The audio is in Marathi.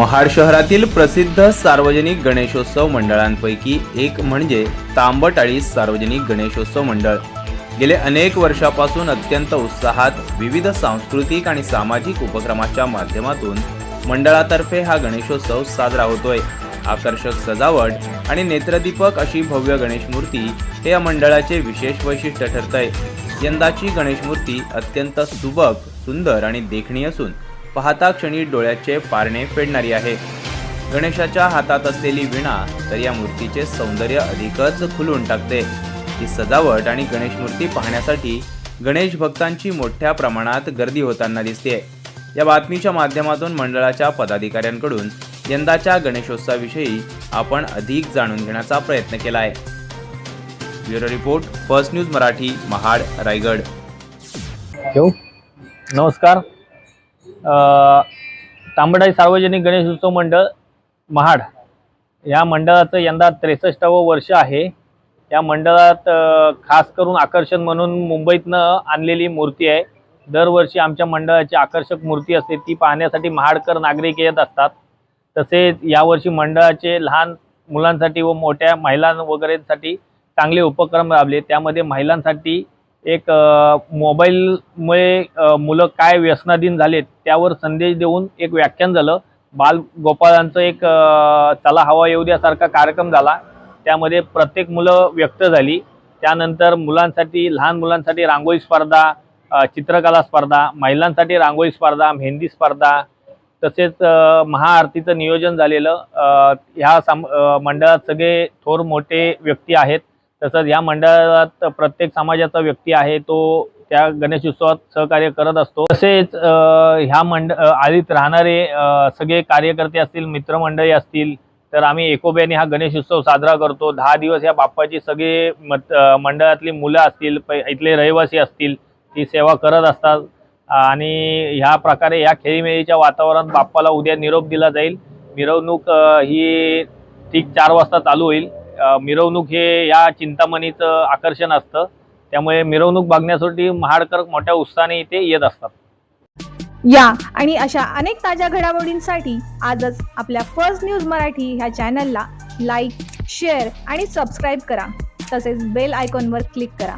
महाड शहरातील प्रसिद्ध सार्वजनिक गणेशोत्सव मंडळांपैकी एक म्हणजे तांबटाळी सार्वजनिक गणेशोत्सव मंडळ. गेले अनेक वर्षापासून अत्यंत उत्साहात विविध सांस्कृतिक आणि सामाजिक उपक्रमाच्या माध्यमातून मंडळातर्फे हा गणेशोत्सव साजरा होतोय. आकर्षक सजावट आणि नेत्रदीपक अशी भव्य गणेश मूर्ती हे या मंडळाचे विशेष वैशिष्ट्य ठरतंय. यंदाची गणेश मूर्ती अत्यंत सुबक सुंदर आणि देखणी असून पाहता क्षणी डोळ्याचे पारणे फेडणारी आहे. गणेशाच्या हातात असलेली विणा तर या मूर्तीचे सौंदर्य अधिकच खुलवून टाकते. ही सजावट आणि गणेश मूर्ती पाहण्यासाठी गणेश भक्तांची मोठ्या प्रमाणात गर्दी होताना दिसते या बातमीच्या माध्यमातून मंडळाच्या पदाधिकाऱ्यांकडून यंदाच्या गणेशोत्सवाविषयी आपण अधिक जाणून घेण्याचा प्रयत्न केला आहे bureau report first news Marathi Mahad Raigad. ठेवू? नमस्कार. तांबडाई सार्वजनिक गणेश उत्सव मंडळ महाड. या मंडळाचं यंदा त्रेसष्टावं वर्ष आहे. या मंडळात खास करून आकर्षण म्हणून मुंबईतनं आणलेली मूर्ती आहे. दरवर्षी आमच्या मंडळाची आकर्षक मूर्ती असते. ती पाहण्यासाठी महाडकर नागरिक येत असतात. तसेच यावर्षी मंडळाचे लहान मुलांसाठी व मोठ्या महिलां वगैरेसाठी चांगले उपक्रम राबले. त्यामध्ये महिलांसाठी एक मोबाईलमुळे मुलं काय व्यसनाधीन झालेत त्यावर संदेश देऊन एक व्याख्यान झालं. बाल गोपाळांचं एक चला हवा येऊ द्यासारखा कार्यक्रम झाला. त्यामध्ये प्रत्येक मुलं व्यक्त झाली. त्यानंतर मुलांसाठी लहान मुलांसाठी रांगोळी स्पर्धा चित्रकला स्पर्धा महिलांसाठी रांगोळी स्पर्धा मेहंदी स्पर्धा तसेच महाआरतीचं नियोजन झालेलं. ह्या सम मंडळात सगळे थोर मोठे व्यक्ती आहेत. तसंच या मंडळात प्रत्येक समाजाचा व्यक्ती आहे तो त्या गणेश उत्सवात सहकार्य करत असतो. तसेच ह्या मंड आधीत आळीत राहणारे सगळे कार्यकर्ते असतील मित्रमंडळी असतील तर आम्ही एकोब्याने हा गणेश उत्सव साजरा करतो. दहा दिवस या बाप्पाची सगळे मत मंडळातली मुलं असतील पै- इथले रहिवासी असतील ती सेवा करत असतात. आणि ह्या प्रकारे या खेळीमेळीच्या वातावरणात बाप्पाला उद्या निरोप दिला जाईल. मिरवणूक ही ठीक चार वाजता चालू होईल. मिरवणूक हे या चिंतामणीचं आकर्षण असतं. त्यामुळे मिरवणूक बघण्यासाठी महाडकर मोठ्या उत्साहाने इथे येत असतात. या आणि अशा अनेक ताज्या घडामोडींसाठी आजच आपल्या फर्स्ट न्यूज मराठी ह्या चॅनलला लाईक शेअर आणि सबस्क्राईब करा. तसेच बेल आयकॉनवर क्लिक करा.